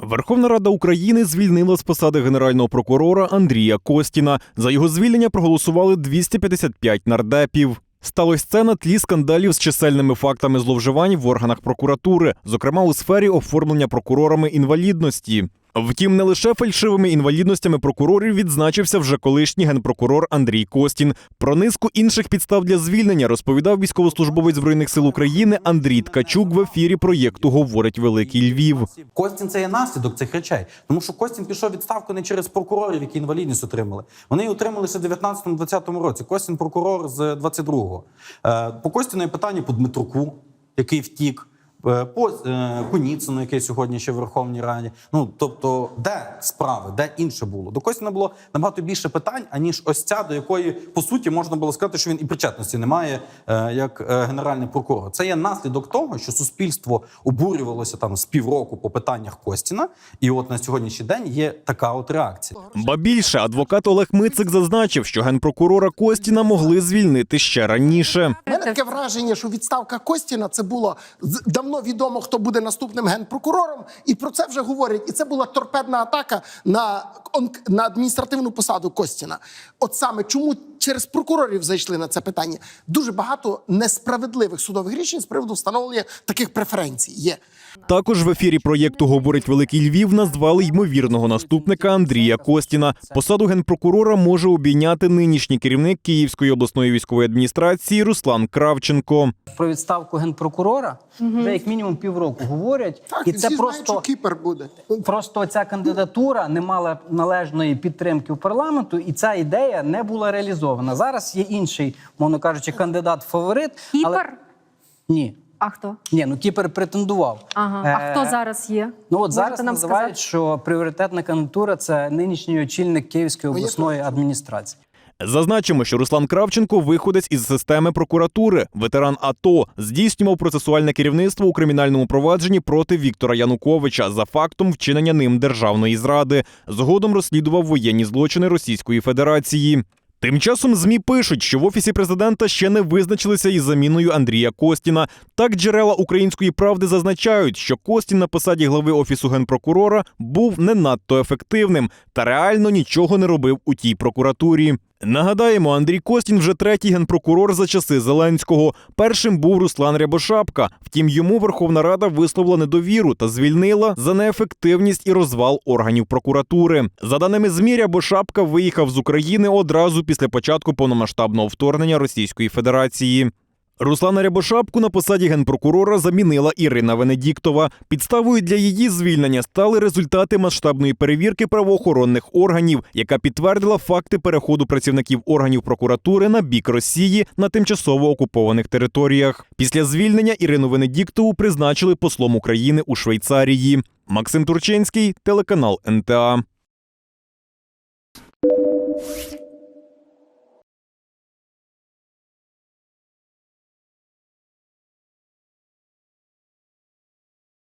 Верховна Рада України звільнила з посади генерального прокурора Андрія Костіна. За його звільнення проголосували 255 нардепів. Сталося це на тлі скандалів з чисельними фактами зловживань в органах прокуратури, зокрема у сфері оформлення прокурорами інвалідності. Втім, не лише фальшивими інвалідностями прокурорів відзначився вже колишній генпрокурор Андрій Костін. Про низку інших підстав для звільнення розповідав військовослужбовець збройних сил України Андрій Ткачук в ефірі проєкту Говорить Великий Львів. Костін це є наслідок цих речей. Тому що Костін пішов відставку не через прокурорів, які інвалідність отримали. Вони її отримали ще в 19-20 році. Костін прокурор з 22-го. Е, По Костіну є питання по Дмитруку, який втік. Е, По е, Куніцину, який сьогодні ще в Верховній Раді. Ну тобто, де справи, де інше було? До Костіна було набагато більше питань, аніж ось ця, до якої по суті можна було сказати, що він і причетності не має е, як генеральний прокурор. Це є наслідок того, що суспільство обурювалося там з півроку по питаннях Костіна, і от на сьогоднішній день є така от реакція. Ба більше адвокат Олег Мицик зазначив, що генпрокурора Костіна могли звільнити ще раніше. У мене таке враження, що відставка Костіна це було з- давно відомо, хто буде наступним генпрокурором, і про це вже говорять. І це була торпедна атака на, на адміністративну посаду Костіна. От саме чому через прокурорів зайшли на це питання? Дуже багато несправедливих судових рішень з приводу встановлення таких преференцій є. Також в ефірі проєкту Говорить Великий Львів назвали ймовірного наступника Андрія Костіна. Посаду генпрокурора може обійняти нинішній керівник Київської обласної військової адміністрації Руслан Кравченко. про відставку генпрокурора вже як мінімум півроку говорять, і це всі знають, просто що кіпер буде. просто ця кандидатура не мала належної підтримки у парламенту, і ця ідея не була реалізована. Зараз є інший, мовно кажучи, кандидат фаворит. Але ні. А хто? Ні, ну Кіпер претендував. Ага. Е, А хто зараз є? Ну от Можете зараз нам називають, сказати? що пріоритетна кандидатура це нинішній очільник Київської Ну, обласної адміністрації. Зазначимо, що Руслан Кравченко виходець із системи прокуратури, ветеран АТО, здійснював процесуальне керівництво у кримінальному провадженні проти Віктора Януковича за фактом вчинення ним державної зради. Згодом розслідував воєнні злочини Російської Федерації. Тим часом змі пишуть, що в офісі президента ще не визначилися із заміною Андрія Костіна. Так джерела української правди зазначають, що Костін на посаді глави офісу генпрокурора був не надто ефективним та реально нічого не робив у тій прокуратурі. Нагадаємо, Андрій Костін вже третій генпрокурор за часи Зеленського. Першим був Руслан Рябошапка. Втім, йому Верховна Рада висловила недовіру та звільнила за неефективність і розвал органів прокуратури. За даними ЗМІ, Рябошапка виїхав з України одразу після початку повномасштабного вторгнення Російської Федерації. Руслана Рябошапку на посаді генпрокурора замінила Ірина Венедіктова. Підставою для її звільнення стали результати масштабної перевірки правоохоронних органів, яка підтвердила факти переходу працівників органів прокуратури на бік Росії на тимчасово окупованих територіях. Після звільнення Ірину Венедіктову призначили послом України у Швейцарії. Максим Турчинський, телеканал НТА.